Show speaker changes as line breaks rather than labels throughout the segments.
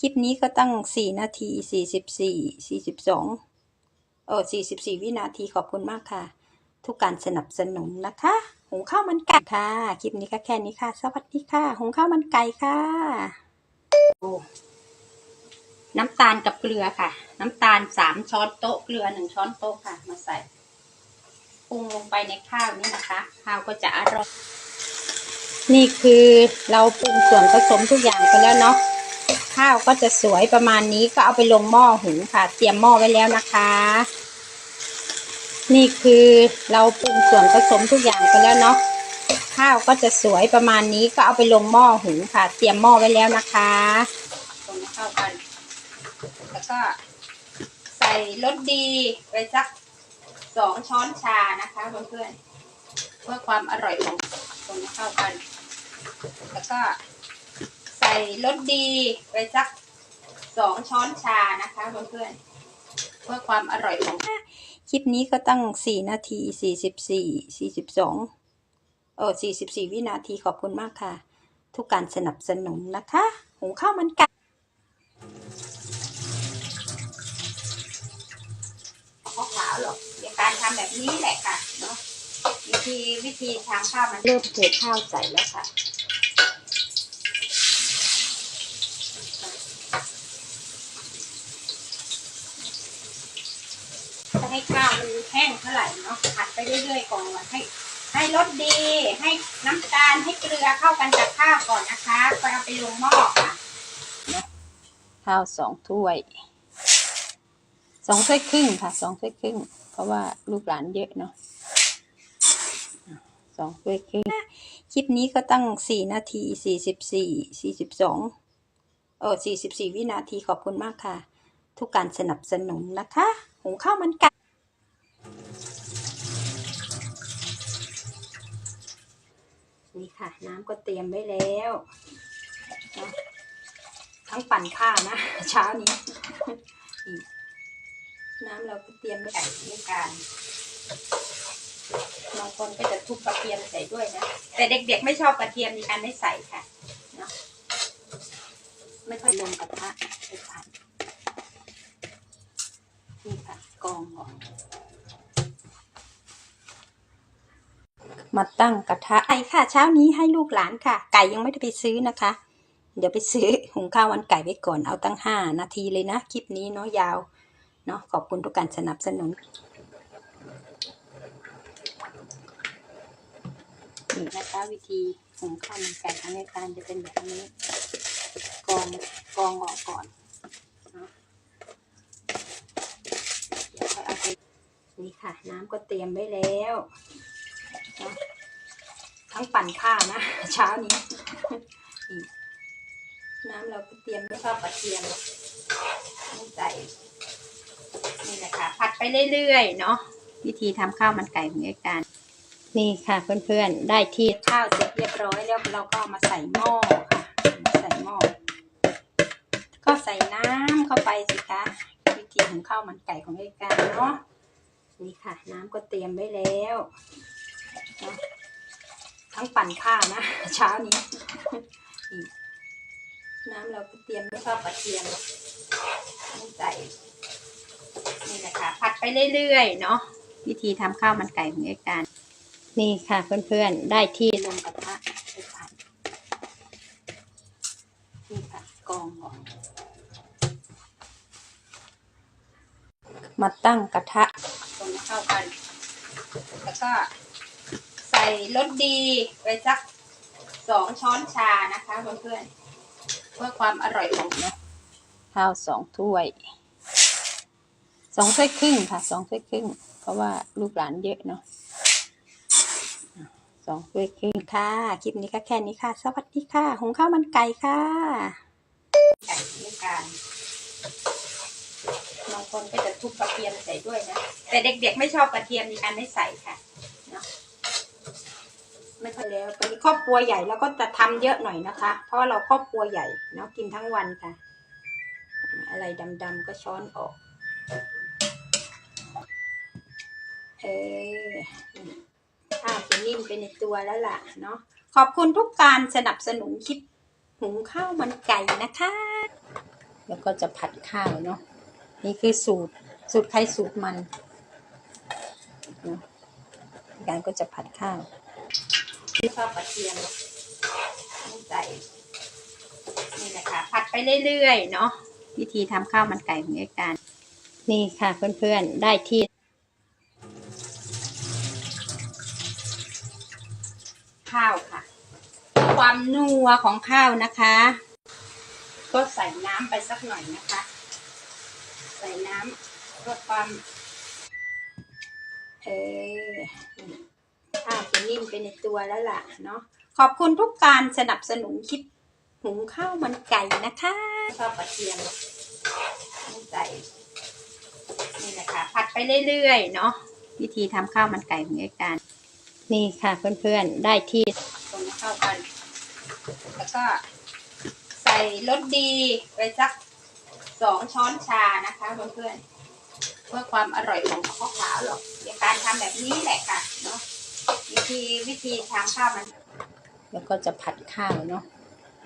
คลิปนี้ก็ตั้งสี่นาทีสี่สิบสี่สี่สิบสองเออสี่สิบสี่วินาทีขอบคุณมากค่ะ ทุกการสนับสนุนนะคะ หุงข้าวมันไก่ค่ะ คลิปนี้ก็แค่นี้ค่ะ สวัสดีค่ะ หุงข้าวมันไก่ค่ะน้ำตาลกับเกลือค่ะ น้ำตาลสามช้อนโต๊ะ เกลือหนึ่งช้อนโต๊ะค่ะ มาใส่ปรุงลงไปในข้าวนี่นะคะ ข้าวก็จะอร่อย นี่คือเราปรุงส่วนผสมทุกอย่างไปแล้วเนาะ ข้าวก็จะสวยประมาณนี้ก็เอาไปลงหม้อหุงค่ะ เตรียมหม้อไว้แล้วนะคะ นี่คือเราปรุงส่วนผสมทุกอย่างไปแล้วเนาะข้าวก็จะสวยประมาณนี้ก็เอาไปลงหม้อหุงค่ะ เตรียมหม้อไว้แล้วนะคะคนให้เข้ากัน แล้วก็ใส่รสดีไปสักสองช้อนชานะคะเพื่อนๆเพื่อความอร่อยของคนให้เข้ากัน แล้วก็ ส่รสดีไปสักสองช้อนชานะคะเพื่อนๆเพื่อความอร่อยของคลิปนี้ก็ตั้งสี่นาทีสี่สิบสี่สี่สิบสองเออสี่สิบสี่วินาทีขอบคุณมากค่ะ ทุกการสนับสนุนนะคะหุงข้าวมันไก่ข้าวขาวหรอกในการทำแบบนี้แหละค่ะเนาะวิธีวิธีทำข้าวมันเริ่มเทข้าวใส่แล้วค่ะจะให้ข้าวมันแห้งเท่าไหร่เนาะผัดไปเรื่อยๆก่อนให้ ให้รสดีให้น้ำตาลให้เกลือเข้ากันกับข้าวก่อนนะคะไปเอาไปลงหม้อค่ะข้าวสองถ้วยสองถ้วยครึ่งค่ะสองถ้วยครึ่ง เพราะว่าลูกหลานเยอะเนาะสองถ้วยครึ่งคลิปนี้ก็ตั้งสี่นาทีสี่สิบสี่สี่สิบสองเออสี่สิบสี่วินาทีขอบคุณมากค่ะ ทุกการสนับสนุนนะคะหุงข้าวมันไก่ นี่ค่ะ น้ำก็เตรียมไว้แล้วทั้งปั่นข้าวนะ เช้านี้ น้ำเราก็เตรียมไว้ใส่ด้วยกันบางคนก็จะทุบกระเทียมใส่ด้วยนะ แต่เด็กๆไม่ชอบกระเทียมดิฉันไม่ใส่ค่ะเนาะไม่ค่อยลงกระทะไปผัดนี่ค่ะกองก่อน มาตั้งกระทะไก่ค่ะ เช้านี้ให้ลูกหลานค่ะ ไก่ยังไม่ได้ไปซื้อนะคะ เดี๋ยวไปซื้อหุงข้าววันไก่ไว้ก่อนเอาตั้งห้านาทีเลยนะ คลิปนี้เนาะยาวเนาะขอบคุณทุกการสนับสนุนนี่นะคะวิธีหุงข้าวมันไก่ของในการจะเป็นแบบนี้กองกองออกก่อนเดี๋ยวค่อยเอาไปนี่ค่ะ น้ำก็เตรียมไว้แล้ว ทั้งปั่นข้าวนะเช้านี้ น้ำเราก็เตรียมไม่ชอบกระเทียมไม่ใส่นี่แหละค่ะ ผัดไปเรื่อยๆเนาะวิธีทำข้าวมันไก่ของเอกการนี่ค่ะเพื่อนๆ ได้ที่ข้าวเสร็จเรียบร้อยแล้วเราก็ามาใส่หม้อค่ะใส่หม้อก็ใส่น้ำเข้าไปสิคะวิธีของข้าวมันไก่ของเอกการเนาะนี่ค่ะ น้ำก็เตรียมไว้แล้ว นะทั้งปั่นข้าวนะเช้านี้น้ำเราก็เตรียมไม่ชอบกระเทียมใส่นี่แหละคะผัดไปเรื่อยๆเนาะวิธีทำข้าวมันไก่ของเอกการนี่ค่ะเพื่อนๆ ได้ที่ลงกระทะไปผัดนี่ค่ะกองก่อนมาตั้งกระทะคนเข้ากันแล้วก็ รสดีไปสักสองช้อนชานะคะเพื่อนๆเพื่อความอร่อยของเนาะข้าวสองถ้วยสองถ้วยครึ่งค่ะสองถ้วยครึ่ง เพราะว่าลูกหลานเยอะเนาะสองถ้วยครึ่งค่ะคลิปนี้ก็แค่นี้ค่ะ สวัสดีค่ะหุงข้าวมันไก่ค่ะไก่ด้วยกันบางคนก็จะทุบกระเทียมใส่ด้วยนะแต่เด็กๆไม่ชอบกระเทียมดิฉันไม่ใส่ค่ะเนาะ ไม่ค่อยแล้วเป็นครอบครัวใหญ่แล้วก็จะทำเยอะหน่อยนะคะ เพราะเราครอบครัวใหญ่เนาะกินทั้งวันค่ะ อะไรดำๆก็ช้อนออกเออข้าวจะนิ่มไปในตัวแล้วล่ะเนาะขอบคุณทุกการสนับสนุนคลิปหุงข้าวมันไก่นะคะ แล้วก็จะผัดข้าวเนาะนี่คือสูตรสูตรใครสูตรมันเนาะการก็จะผัดข้าว ที่ชอบกระเทียมใส่นี่นะคะผัดไปเรื่อยๆ เนาะวิธีทำข้าวมันไก่ของยายการนี่ค่ะเพื่อนๆ ได้ที่ ข้าวค่ะ ความนัวของข้าวนะคะ ก็ใส่น้ำไปสักหน่อยนะคะ ใส่น้ำเพื่อความ เออ ข้าวจะนิ่มไปในตัวแล้วล่ะเนาะขอบคุณทุกการสนับสนุนคลิปหุงข้าวมันไก่นะคะชอบกระเทียมใส่นี่นะคะผัดไปเรื่อยๆเนาะวิธีทำข้าวมันไก่ของยายการนี่ค่ะเพื่อนๆได้ที่ตรงเข้ากัน แล้วก็ใส่รสดีไปสักสองช้อนชานะคะเพื่อนๆเพื่อความอร่อยของข้าวขาวหรอกในการทำแบบนี้แหละค่ะเนาะ วิธีวิธีทำข้าวมัน แล้วก็จะผัดข้าวเนาะ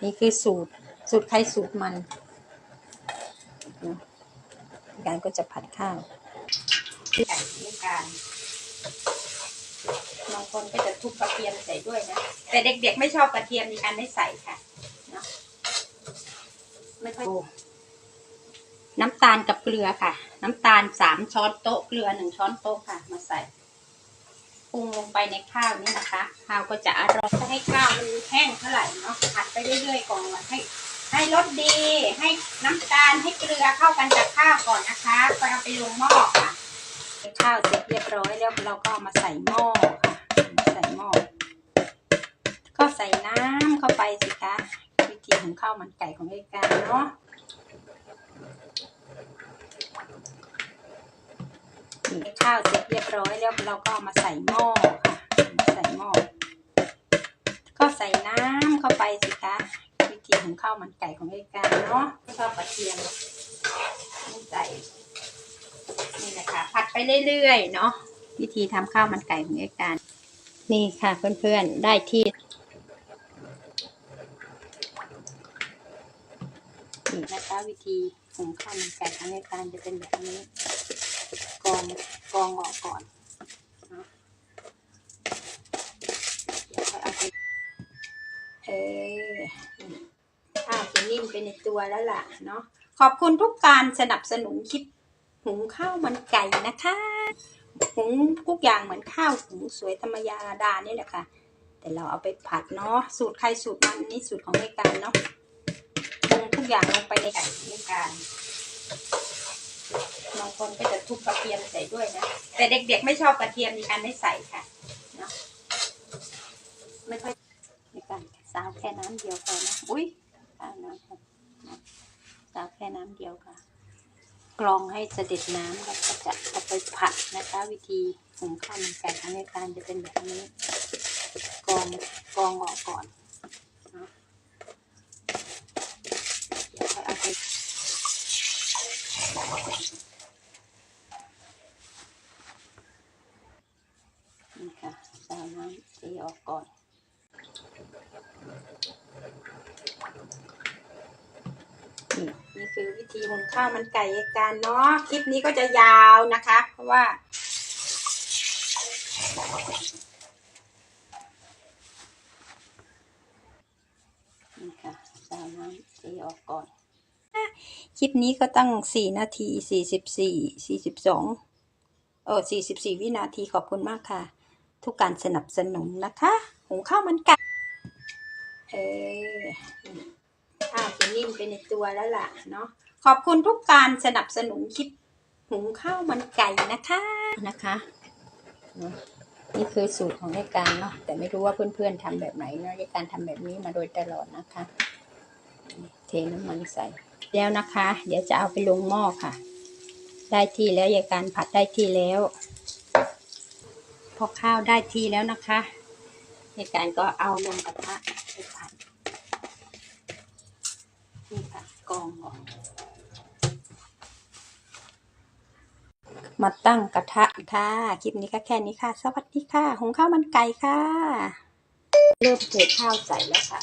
นี่คือสูตรสูตรใครสูตรมันเนาะการก็จะผัดข้าวที่การในการบางคนก็จะทุบกระเทียมใส่ด้วยนะ แต่เด็กๆไม่ชอบกระเทียมมีการไม่ใส่ค่ะเนาะไม่ค่อยน้ำตาลกับเกลือค่ะ น้ำตาลสามช้อนโต๊ะเกลือหนึ่งช้อนโต๊ะค่ะ มาใส่ ปรุงลงไปในข้าวนี่นะคะ ข้าวก็จะอร่อยจะให้ข้าวมันแห้งเท่าไหร่เนาะผัดไปเรื่อยๆก่อนให้ให้รสดี ให้น้ำตาลให้เกลือเข้ากันกับข้าวก่อนนะคะก็เอาไปลงหม้อค่ะข้าวเสร็จเรียบร้อยแล้วเราก็ามาใส่หม้อค่ะใส่หม้อก็ใส่น้ำเข้าไปสิคะวิธีของข้าวมันไก่ของรายการเนาะ ข้าวเสร็จเรียบร้อยแล้วเราก็ามาใส่หม้อค่ะใส่หม้อก็ใส่น้ำเข้าไปสิคะวิธีของข้าวมันไก่ของรายการเนาะชอบกระเทียมใส่นี่นะคะผัดไปเรื่อยๆเนาะวิธีทำข้าวมันไก่ของยายการนี่ค่ะเพื่อนๆได้ที่นี่นะคะวิธีหุงข้าวมันไก่ของยายการจะเป็นแบบนี้ องกองออกก่อนเดี๋ยวค่อยเอาไปเออนี่ข้าวจะนิ่มไปในตัวแล้วล่ะเนาะขอบคุณทุกการสนับสนุนคลิปหุงข้าวมันไก่นะคะหุงทุกอย่างเหมือนข้าวหุงสวยธรรมยาดานี่แหละค่ะ แต่เราเอาไปผัดเนาะสูตรใครสูตรมันนี่สูตรของในการเนาะปรุงทุกอย่างลงไปในไก่ในการ บางคนก็จะทุบกระเทียมใส่ด้วยนะ แต่เด็กๆไม่ชอบกระเทียมในการไม่ใส่ค่ะเนาะไม่ค่อยในการสาวแค่น้ำเดียวพอนะอุ้ยสาวน้ำพอสาวแค่น้ำเดียวค่ะ กรองให้เสด็จน้ำแล้วก็จะเอาไปผัดนะคะ วิธีหุงข้าวมันไก่ทางในการจะเป็นแบบนี้กรองกรองออกก่อนเนาะเดี๋ยวค่อยเอาไปนี่ค่ะใส่น้ำตีออกก่อน นี่คือวิธีหุงข้าวมันไก่กันเนาะคลิปนี้ก็จะยาวนะคะ เพราะว่า นี่ค่ะใส่น้ำตีออกก่อน คลิปนี้ก็ตั้งสี่นาทีสี่สิบสี่สี่สิบสองเออสี่สิบสี่วินาทีขอบคุณมากค่ะ ทุกการสนับสนุนนะคะ หุงข้าวมันไก่เออ ข้าวจะนิ่มไปในตัวแล้วล่ะเนาะขอบคุณทุกการสนับสนุนคลิปหุงข้าวมันไก่นะคะนะคะเนอะนี่คือสูตรของรายการเนาะแต่ไม่รู้ว่าเพื่อนๆทำแบบไหนเนาะรายการทำแบบนี้มาโดยตลอดนะคะ เทน้ำมันใส่แล้วนะคะ เดี๋ยวจะเอาไปลงหม้อค่ะ ได้ที่แล้วยายการผัดได้ที่แล้ว พอข้าวได้ที่แล้วนะคะยายการก็เอาลงกระทะ กองมาตั้งกระทะค่ะ คลิปนี้ก็แค่นี้ค่ะ สวัสดีค่ะ หุงข้าวมันไก่ค่ะ เริ่มเทข้าวใส่แล้วค่ะ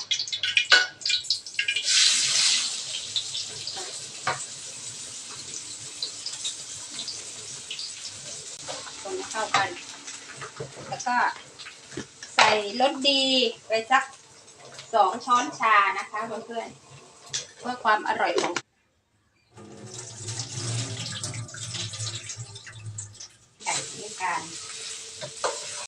คนข้าวกัน แล้วก็ใส่รสดีไปสักสองช้อนชานะคะเพื่อนๆ เพื่อความอร่อยของ